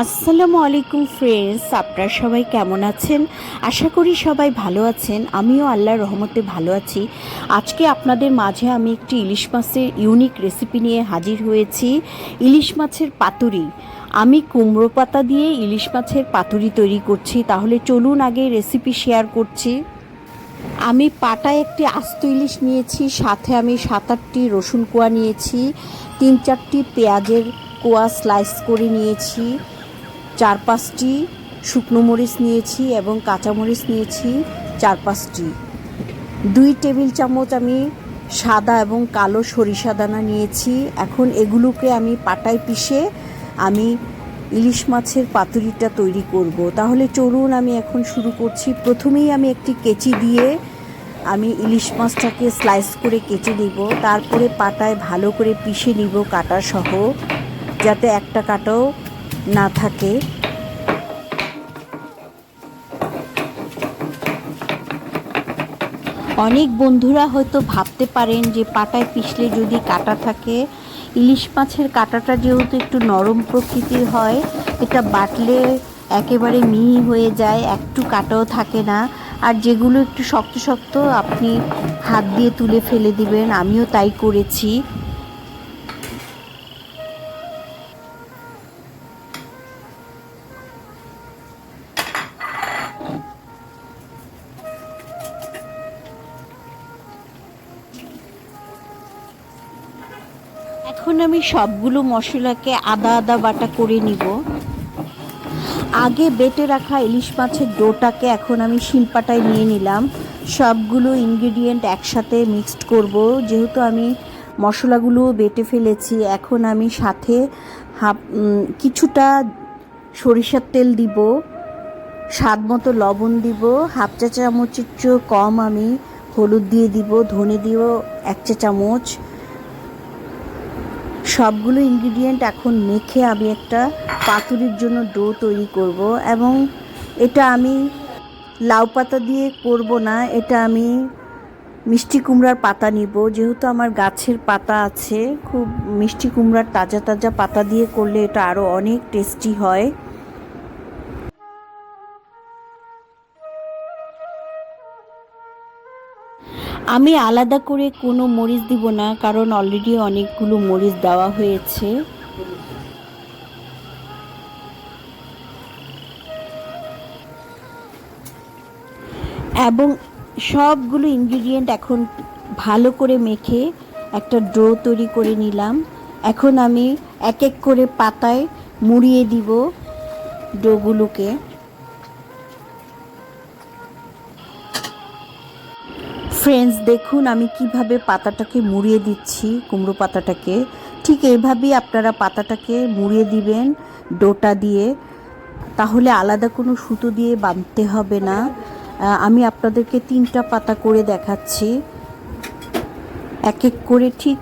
আসসালামু আলাইকুম ফ্রেন্ডস আপনারা সবাই কেমন আছেন? আশা করি সবাই ভালো আছেন। আমিও আল্লাহর রহমতে ভালো আছি। আজকে আপনাদের মাঝে আমি একটি ইলিশ মাছের ইউনিক রেসিপি নিয়ে হাজির হয়েছি। ইলিশ মাছের পাতুরি। আমি কুমড়ো পাতা দিয়ে ইলিশ মাছের পাতুরি তৈরি করছি। তাহলে চলুন আগে রেসিপি শেয়ার করছি। আমি পাটায় একটি আস্ত ইলিশ নিয়েছি, সাথে আমি সাত আটটি রসুন কোয়া নিয়েছি, তিন চারটি পেঁয়াজের কোয়া স্লাইস করে নিয়েছি চার পাঁচটি শুকনো মরিচ নিয়েছি এবং কাঁচামরিচ নিয়েছি চার পাঁচটি দুই টেবিল চামচ আমি সাদা এবং কালো সরিষা দানা নিয়েছি। এখন এগুলোকে আমি পাটায় পিষে আমি ইলিশ মাছের পাতুরিটা তৈরি করব। তাহলে চলুন আমি এখন শুরু করছি। প্রথমেই আমি একটি কেচি দিয়ে আমি ইলিশ মাছটাকে স্লাইস করে কেটে নিব। তারপরে পাটায় ভালো করে পিষে নিব কাটা সহ যাতে একটা কাটাও না থাকে। অনেক বন্ধুরা হয়তো ভাবতে পারেন যে পাটায় পিষলে যদি কাটা থাকে, ইলিশ মাছের কাটাটা যেহেতু একটু নরম প্রকৃতির হয়, এটা বাটলে একেবারে মিহি হয়ে যায়, একটু কাটাও থাকে না। আর যেগুলো একটু শক্ত শক্ত, আপনি হাত দিয়ে তুলে ফেলে দিবেন, আমিও তাই করেছি। এখন আমি সবগুলো মশলাকে আদা আদা বাটা করে নিব। আগে বেটে রাখা ইলিশ মাছের ডোটাকে এখন আমি শিলপাটায় নিয়ে নিলাম। সবগুলো ইনগ্রিডিয়েন্ট একসাথে মিক্সড করব। যেহেতু আমি মশলাগুলো বেটে ফেলেছি, এখন আমি সাথে হাফ কিছুটা সরিষার তেল দিব, স্বাদ মতো লবণ দিব, হাফ চা চামচের চেয়েও কম আমি হলুদ দিয়ে দিব, ধনে দিব এক চা চামচ। সবগুলো ইনগ্রিডিয়েন্ট এখন মেখে আমি একটা পাতুরির জন্য ডো তৈরি করব এবং এটা আমি লাউ পাতা দিয়ে করব না, এটা আমি মিষ্টি কুমড়ার পাতা নিব। যেহেতু আমার গাছের পাতা আছে, খুব মিষ্টি কুমড়ার তাজা তাজা পাতা দিয়ে করলে এটা আরও অনেক টেস্টি হয়। আমি আলাদা করে কোনো মরিচ দিব না, কারণ অলরেডি অনেকগুলো মরিচ দেওয়া হয়েছে। এবং সবগুলো ইনগ্রিডিয়েন্ট এখন ভালো করে মেখে একটা ড্রো তৈরি করে নিলাম। এখন আমি এক এক করে পাতায় মুড়িয়ে দিব ডোগুলোকে। ফ্রেন্ডস দেখুন, আমি কীভাবে পাতাটাকে মুড়িয়ে দিচ্ছি, কুমড়ো পাতাটাকে। ঠিক এইভাবেই আপনারা পাতাটাকে মুড়িয়ে দিবেন, ডোটা দিয়ে। তাহলে আলাদা কোনো সুতো দিয়ে বাঁধতে হবে না। আমি আপনাদেরকে তিনটা পাতা করে দেখাচ্ছি। এক এক করে ঠিক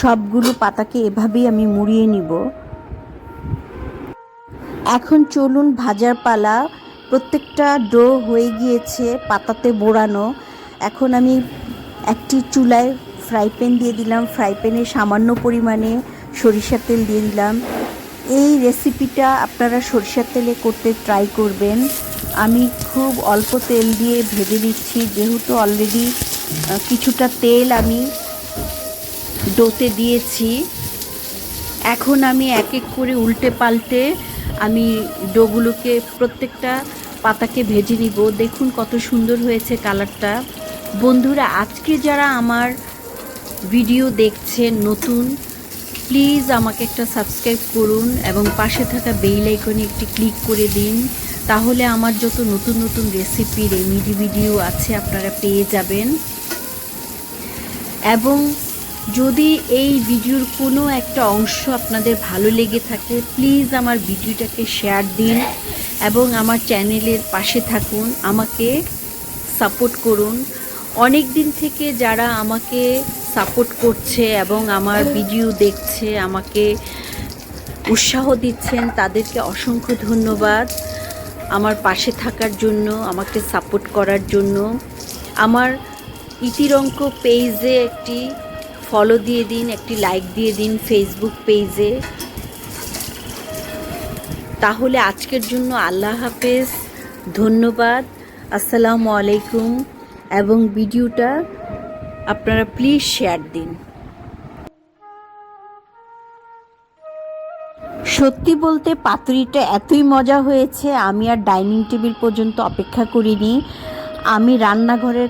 সবগুলো পাতাকে এভাবেই আমি মুড়িয়ে নিব। এখন চলুন ভাজার পালা। প্রত্যেকটা ডো হয়ে গিয়েছে পাতাতে বোড়ানো। এখন আমি একটি চুলায় ফ্রাই প্যান দিয়ে দিলাম। ফ্রাই প্যানে সামান্য পরিমাণে সরিষার তেল দিয়ে দিলাম। এই রেসিপিটা আপনারা সরিষার তেলে করতে ট্রাই করবেন। আমি খুব অল্প তেল দিয়ে ভেজে দিচ্ছি যেহেতু অলরেডি কিছুটা তেল আমি ডোতে দিয়েছি। এখন আমি এক এক করে উল্টে পাল্টে আমি ডোগুলোকে প্রত্যেকটা পাতাকে ভেজে নিব। দেখুন কত সুন্দর হয়েছে কালারটা বন্ধুরা, আজকে যারা আমার ভিডিও দেখছেন নতুন প্লিজ আমাকে একটা সাবস্ক্রাইব করুন এবং পাশে থাকা বেল আইকনে একটি ক্লিক করে দিন। তাহলে আমার যত নতুন নতুন রেসিপির রেমিডি ভিডিও আছে, আপনারা পেয়ে যাবেন। এবং যদি এই ভিডিওর কোনো একটা অংশ আপনাদের ভালো লেগে থাকে প্লিজ আমার ভিডিওটাকে শেয়ার দিন এবং আমার চ্যানেলের পাশে থাকুন, আমাকে সাপোর্ট করুন। অনেক দিন থেকে যারা আমাকে সাপোর্ট করছে এবং আমার ভিডিও দেখছে, আমাকে উৎসাহ দিচ্ছেন, তাদেরকে অসংখ্য ধন্যবাদ আমার পাশে থাকার জন্য, আমাকে সাপোর্ট করার জন্য। আমার ইতিরঙ্ক পেজে একটি ফলো দিয়ে দিন, একটি লাইক দিয়ে দিন ফেসবুক পেজে তাহলে আজকের জন্য আল্লাহ হাফেজ, ধন্যবাদ, আসসালামু আলাইকুম। এবং ভিডিওটা আপনারা প্লিজ শেয়ার দিন। সত্যি বলতে পাতুরিটা এতই মজা হয়েছে, আমি আর ডাইনিং টেবিল পর্যন্ত অপেক্ষা করিনি। আমি রান্নাঘরের